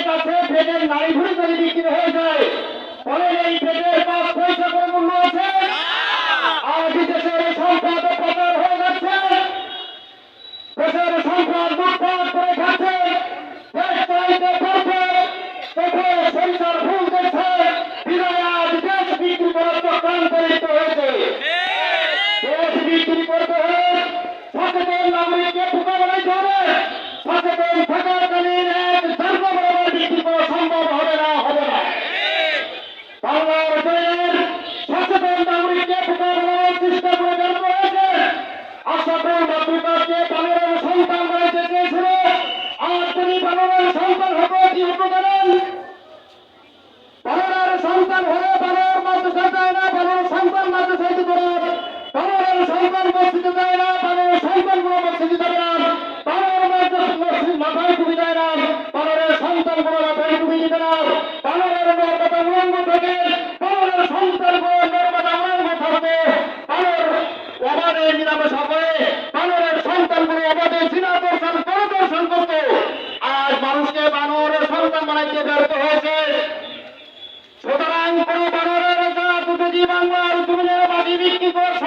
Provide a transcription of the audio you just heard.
পেট আছে পেটের নারী ভুড়ি করে বিক্রি হয়ে যায়। ফলে এই পেটের পাঁচ পয়সা করে মূল্য আছে? আর বিদেশের সম্পদ প্রচার হয়ে যাচ্ছে। দেশের সম্পদ লুটপাট করে খাচ্ছে। দেশ চাইতে করছে চোখে সরিষার ফুল দেখছে। আজ দেশ বিক্রি করার চক্রান্ত লিপ্ত হয়েছে। দেশ বিক্রি করতে হলে সচেতন নাগরিককে ঠুকা বানাইতে হবে সন্তান হবে কি হতে জানেন বানরের সন্তান হলে বানর মাদ্রাসা যায় না বানর সন্তান মাদ্রাসায় যেতে পারে বানরের সন্তান মসজিদে যায় না বানরের সন্তানগুলো মসজিদে যাবে না। বানর মাদ্রাসা মসজিদ মাথায় টুপি যায় না। বানরের সন্তানগুলো মাথায় টুপি যেতে না। বানরের নর্মদা উলঙ্গ থাকে বানরের সন্তানগুলো নর্মদা উলঙ্গ থাকবে বানর অবাধে নিরাপদ করে বানরের সন্তানগুলো অবাধে জিনা দর্শন করে দর্শন করতো আজ মানুষকে বানরের সন্তান বানাইতে ব্যর্থ হয়েছে। সুতরাং কোন বানরের যদি বাংলার জমিনের মাটি বিক্রি করছ।